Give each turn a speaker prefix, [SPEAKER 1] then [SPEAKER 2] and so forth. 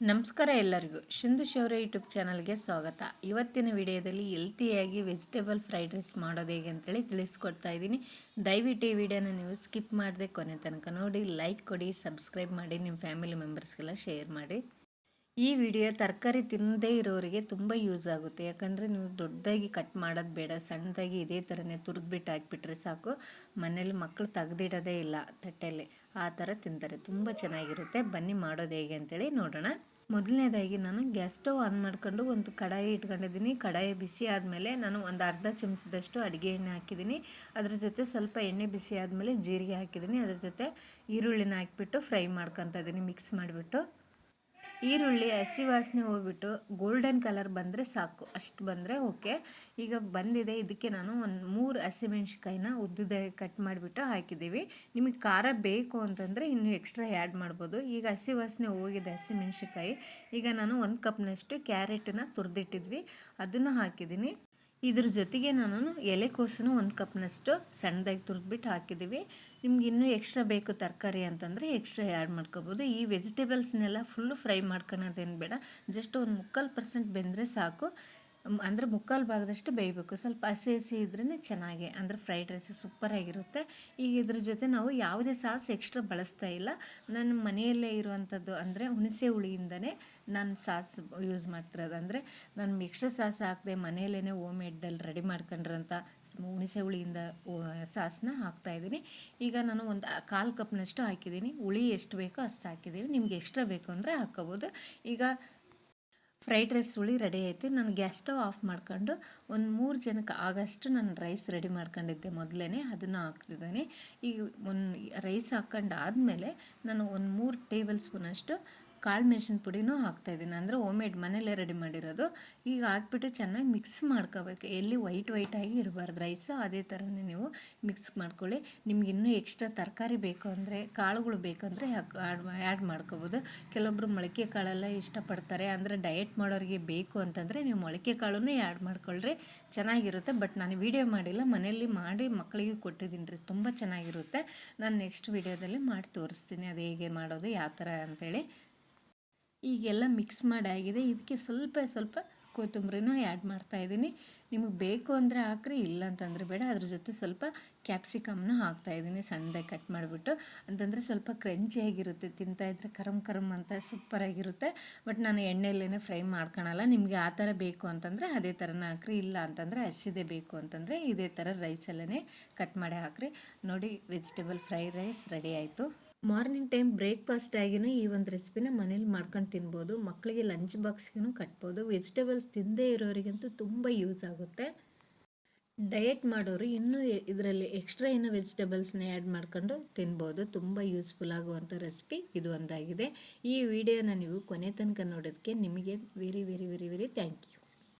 [SPEAKER 1] ನಮಸ್ಕಾರ ಎಲ್ಲರಿಗೂ. ಶಿಂದು ಶೌರ್ಯ ಯೂಟ್ಯೂಬ್ ಚಾನಲ್ಗೆ ಸ್ವಾಗತ. ಇವತ್ತಿನ ವಿಡಿಯೋದಲ್ಲಿ ಹೆಲ್ತಿಯಾಗಿ ವೆಜಿಟೇಬಲ್ ಫ್ರೈಡ್ ರೈಸ್ ಮಾಡೋದು ಹೇಗೆ ಅಂತೇಳಿ ತಿಳಿಸ್ಕೊಡ್ತಾ ಇದ್ದೀನಿ. ದಯವಿಟ್ಟು ಈ ವಿಡಿಯೋನ ನೀವು ಸ್ಕಿಪ್ ಮಾಡದೆ ಕೊನೆ ತನಕ ನೋಡಿ, ಲೈಕ್ ಕೊಡಿ, ಸಬ್ಸ್ಕ್ರೈಬ್ ಮಾಡಿ, ನಿಮ್ಮ ಫ್ಯಾಮಿಲಿ ಮೆಂಬರ್ಸ್ಗೆಲ್ಲ ಶೇರ್ ಮಾಡಿ. ಈ ವಿಡಿಯೋ ತರಕಾರಿ ತಿನ್ನದೇ ಇರೋರಿಗೆ ತುಂಬ ಯೂಸ್ ಆಗುತ್ತೆ. ಯಾಕಂದರೆ ನೀವು ದೊಡ್ಡದಾಗಿ ಕಟ್ ಮಾಡೋದು ಬೇಡ, ಸಣ್ಣದಾಗಿ ಇದೇ ಥರನೇ ತುರಿದ್ಬಿಟ್ಟು ಹಾಕಿಬಿಟ್ರೆ ಸಾಕು. ಮನೇಲಿ ಮಕ್ಕಳು ತೆಗೆದಿಡೋದೇ ಇಲ್ಲ ತಟ್ಟೆಯಲ್ಲಿ ಆ ಥರ ತಿಂತಾರೆ. ತುಂಬ ಚೆನ್ನಾಗಿರುತ್ತೆ. ಬನ್ನಿ ಮಾಡೋದು ಹೇಗೆ ಅಂತೇಳಿ ನೋಡೋಣ. ಮೊದಲನೇದಾಗಿ ನಾನು ಗ್ಯಾಸ್ ಸ್ಟವ್ ಆನ್ ಮಾಡ್ಕೊಂಡು ಒಂದು ಕಡಾಯಿ ಇಟ್ಕೊಂಡಿದ್ದೀನಿ. ಕಡಾಯಿ ಬಿಸಿ ಆದಮೇಲೆ ನಾನು ಒಂದು ಅರ್ಧ ಚಮಚದಷ್ಟು ಅಡುಗೆ ಎಣ್ಣೆ ಹಾಕಿದ್ದೀನಿ. ಅದ್ರ ಜೊತೆ ಸ್ವಲ್ಪ ಎಣ್ಣೆ ಬಿಸಿ ಆದಮೇಲೆ ಜೀರಿಗೆ ಹಾಕಿದ್ದೀನಿ. ಅದ್ರ ಜೊತೆ ಈರುಳ್ಳಿನ ಹಾಕಿಬಿಟ್ಟು ಫ್ರೈ ಮಾಡ್ಕೊತ ಇದ್ದೀನಿ, ಮಿಕ್ಸ್ ಮಾಡಿಬಿಟ್ಟು. ಈರುಳ್ಳಿ, ಹಸಿ ವಾಸನೆ ಹೋಗ್ಬಿಟ್ಟು ಗೋಲ್ಡನ್ ಕಲರ್ ಬಂದರೆ ಸಾಕು. ಅಷ್ಟು ಬಂದರೆ ಓಕೆ ಈಗ ಬಂದಿದೆ, ಇದಕ್ಕೆ ನಾನು ಒಂದು ಮೂರು ಹಸಿಮೆಣ್ಸಿಕಾಯಿನ ಉದ್ದುದ ಕಟ್ ಮಾಡಿಬಿಟ್ಟು ಹಾಕಿದ್ದೀವಿ. ನಿಮಗೆ ಖಾರ ಬೇಕು ಅಂತಂದರೆ ಇನ್ನೂ ಎಕ್ಸ್ಟ್ರಾ ಆ್ಯಡ್ ಮಾಡ್ಬೋದು. ಈಗ ಹಸಿ ವಾಸನೆ ಹೋಗಿದೆ ಹಸಿಮೆಣ್ಸಿಕಾಯಿ ಈಗ ನಾನು ಒಂದು ಕಪ್ನಷ್ಟು ಕ್ಯಾರೆಟನ್ನ ತುರಿದಿಟ್ಟಿದ್ವಿ. ಅದನ್ನು ಹಾಕಿದ್ದೀನಿ. ಇದ್ರ ಜೊತೆಗೆ ನಾನು ಎಲೆಕೋಸನ್ನು ಒಂದು ಕಪ್ನಷ್ಟು ಸಣ್ಣದಾಗಿ ತುರಿದ್ಬಿಟ್ಟು ಹಾಕಿದ್ದೀವಿ. ನಿಮ್ಗೆ ಇನ್ನೂ ಎಕ್ಸ್ಟ್ರಾ ಬೇಕು ತರಕಾರಿ ಅಂತಂದರೆ ಎಕ್ಸ್ಟ್ರಾ ಆ್ಯಡ್ ಮಾಡ್ಕೋಬೋದು. ಈ ವೆಜಿಟೇಬಲ್ಸ್ನೆಲ್ಲ ಫುಲ್ಲು ಫ್ರೈ ಮಾಡ್ಕೊಳೋದೇನು ಬೇಡ. ಜಸ್ಟ್ ಒಂದು ಮುಕ್ಕಾಲು ಪರ್ಸೆಂಟ್ ಬೆಂದರೆ ಸಾಕು. ಅಂದರೆ ಮುಕ್ಕಾಲು ಭಾಗದಷ್ಟು ಬೇಯಬೇಕು. ಸ್ವಲ್ಪ ಹಸಿ ಹಸಿ ಇದ್ರೇ ಚೆನ್ನಾಗಿ, ಅಂದರೆ ಫ್ರೈಡ್ ರೈಸ್ ಸೂಪರಾಗಿರುತ್ತೆ ಈಗ ಇದ್ರ ಜೊತೆ ನಾವು ಯಾವುದೇ ಸಾಸ್ ಎಕ್ಸ್ಟ್ರಾ ಬಳಸ್ತಾ ಇಲ್ಲ. ನನ್ನ ಮನೆಯಲ್ಲೇ ಇರುವಂಥದ್ದು ಅಂದರೆ ಹುಣಸೆ ಹುಳಿಯಿಂದನೇ ನಾನು ಸಾಸ್ ಯೂಸ್ ಮಾಡ್ತಿರೋದು. ಅಂದರೆ ನಾನು ಎಕ್ಸ್ಟ್ರಾ ಸಾಸ್ ಹಾಕದೆ ಮನೆಯಲ್ಲೇ ಓಮ್ ಮೇಡಲ್ಲಿ ರೆಡಿ ಮಾಡ್ಕೊಂಡ್ರಂಥ ಹುಣಸೆ ಹುಳಿಯಿಂದ ಸಾಸನ್ನ ಹಾಕ್ತಾಯಿದ್ದೀನಿ ಈಗ ನಾನು ಒಂದು ಕಾಲು ಕಪ್ನಷ್ಟು ಹಾಕಿದ್ದೀನಿ. ಹುಳಿ ಎಷ್ಟು ಬೇಕೋ ಅಷ್ಟು ಹಾಕಿದ್ದೀನಿ ನಿಮ್ಗೆ ಎಕ್ಸ್ಟ್ರಾ ಬೇಕು ಅಂದರೆ ಹಾಕ್ಕೋಬೋದು. ಈಗ ಫ್ರೈಡ್ ರೈಸ್ ಹುಳಿ ರೆಡಿ ಆಯಿತು ನಾನು ಗ್ಯಾಸ್ ಸ್ಟವ್ ಆಫ್ ಮಾಡ್ಕೊಂಡು ಒಂದು ಮೂರು ಜನಕ್ಕೆ ಆಗಷ್ಟು ನಾನು ರೈಸ್ ರೆಡಿ ಮಾಡ್ಕೊಂಡಿದ್ದೆ ಮೊದಲೇ ಅದನ್ನು ಹಾಕ್ತಿದ್ದೀನಿ. ಈಗ ಒಂದು ರೈಸ್ ಹಾಕ್ಕೊಂಡು ಆದಮೇಲೆ ನಾನು ಒಂದು ಮೂರು ಟೇಬಲ್ ಸ್ಪೂನಷ್ಟು ಕಾಳು ಮೆಣಸಿನ ಪುಡಿನೂ ಹಾಕ್ತಾಯಿದ್ದೀನಿ ಅಂದರೆ ಮೇಡ್ ಮನೇಲೇ ರೆಡಿ ಮಾಡಿರೋದು. ಈಗ ಹಾಕ್ಬಿಟ್ಟು ಚೆನ್ನಾಗಿ ಮಿಕ್ಸ್ ಮಾಡ್ಕೋಬೇಕು. ಎಲ್ಲಿ ವೈಟ್ ವೈಟಾಗಿ ಇರಬಾರ್ದು ರೈಸು ಅದೇ ಥರನೇ ನೀವು ಮಿಕ್ಸ್ ಮಾಡ್ಕೊಳ್ಳಿ. ನಿಮ್ಗೆ ಇನ್ನೂ ಎಕ್ಸ್ಟ್ರಾ ತರಕಾರಿ ಬೇಕು ಅಂದರೆ, ಕಾಳುಗಳು ಬೇಕಂದರೆ ಆ್ಯಡ್ ಆ್ಯಡ್ ಮಾಡ್ಕೋಬೋದು. ಕೆಲವೊಬ್ಬರು ಮೊಳಕೆ ಕಾಳೆಲ್ಲ ಇಷ್ಟಪಡ್ತಾರೆ. ಅಂದರೆ ಡಯಟ್ ಮಾಡೋರಿಗೆ ಬೇಕು ಅಂತಂದರೆ ನೀವು ಮೊಳಕೆ ಕಾಳನ್ನು ಆ್ಯಡ್ ಮಾಡ್ಕೊಳ್ರಿ. ಚೆನ್ನಾಗಿರುತ್ತೆ. ಬಟ್ ನಾನು ವೀಡಿಯೋ ಮಾಡಿಲ್ಲ. ಮನೆಯಲ್ಲಿ ಮಾಡಿ ಮಕ್ಕಳಿಗೆ ಕೊಟ್ಟಿದ್ದೀನಿ ರೀ. ತುಂಬ ಚೆನ್ನಾಗಿರುತ್ತೆ. ನಾನು ನೆಕ್ಸ್ಟ್ ವೀಡಿಯೋದಲ್ಲಿ ಮಾಡಿ ತೋರಿಸ್ತೀನಿ. ಅದು ಹೇಗೆ ಮಾಡೋದು, ಯಾವ ಥರ ಅಂತೇಳಿ. ಈಗೆಲ್ಲ ಮಿಕ್ಸ್ ಮಾಡಿ ಆಗಿದೆ. ಇದಕ್ಕೆ ಸ್ವಲ್ಪ ಸ್ವಲ್ಪ ಕೊತ್ತಂಬರಿನೂ ಆ್ಯಡ್ ಮಾಡ್ತಾಯಿದ್ದೀನಿ ನಿಮಗೆ ಬೇಕು ಅಂದರೆ ಹಾಕ್ರಿ, ಇಲ್ಲ ಅಂತಂದರೆ ಬೇಡ. ಅದ್ರ ಜೊತೆ ಸ್ವಲ್ಪ ಕ್ಯಾಪ್ಸಿಕಮ್ನ ಹಾಕ್ತಾಯಿದ್ದೀನಿ ಸಣ್ಣದಾಗಿ ಕಟ್ ಮಾಡಿಬಿಟ್ಟು. ಅಂತಂದರೆ ಸ್ವಲ್ಪ ಕ್ರಂಚಿಯಾಗಿರುತ್ತೆ ತಿಂತಾಯಿದ್ರೆ ಕರಮ್ ಕರಮ್ ಅಂತ ಸೂಪರಾಗಿರುತ್ತೆ ಬಟ್ ನಾನು ಎಣ್ಣೆಯಲ್ಲೇ ಫ್ರೈ ಮಾಡ್ಕೊಳಲ್ಲ. ನಿಮಗೆ ಆ ಥರ ಬೇಕು ಅಂತಂದರೆ ಅದೇ ಥರನ ಹಾಕ್ರಿ, ಇಲ್ಲ ಅಂತಂದರೆ ಹಸಿದೆ ಬೇಕು ಅಂತಂದರೆ ಇದೇ ಥರ ರೈಸಲ್ಲೇ ಕಟ್ ಮಾಡಿ ಹಾಕ್ರಿ. ನೋಡಿ, ವೆಜಿಟೇಬಲ್ ಫ್ರೈ ರೈಸ್ ರೆಡಿ ಆಯಿತು. ಮಾರ್ನಿಂಗ್ ಟೈಮ್ ಬ್ರೇಕ್ಫಾಸ್ಟ್ ಆಗಿನೂ ಈ ಒಂದು ರೆಸಿಪಿನ ಮನೇಲಿ ಮಾಡ್ಕೊಂಡು ತಿನ್ಬೋದು. ಮಕ್ಕಳಿಗೆ ಲಂಚ್ ಬಾಕ್ಸ್ಗೂ ಕಟ್ಬೋದು. ವೆಜಿಟೇಬಲ್ಸ್ ತಿಂದೇ ಇರೋರಿಗಂತೂ ತುಂಬ ಯೂಸ್ ಆಗುತ್ತೆ. ಡಯಟ್ ಮಾಡೋರು ಇನ್ನೂ ಇದರಲ್ಲಿ ಎಕ್ಸ್ಟ್ರಾ ಇನ್ನೂ ವೆಜಿಟೇಬಲ್ಸ್ನ ಆ್ಯಡ್ ಮಾಡ್ಕೊಂಡು ತಿನ್ಬೋದು. ತುಂಬ ಯೂಸ್ಫುಲ್ ಆಗುವಂಥ ರೆಸಿಪಿ ಇದು ಒಂದಾಗಿದೆ. ಈ ವಿಡಿಯೋನ ನೀವು ಕೊನೆ ತನಕ ನೋಡೋದಕ್ಕೆ ನಿಮಗೆ very very very very thank you.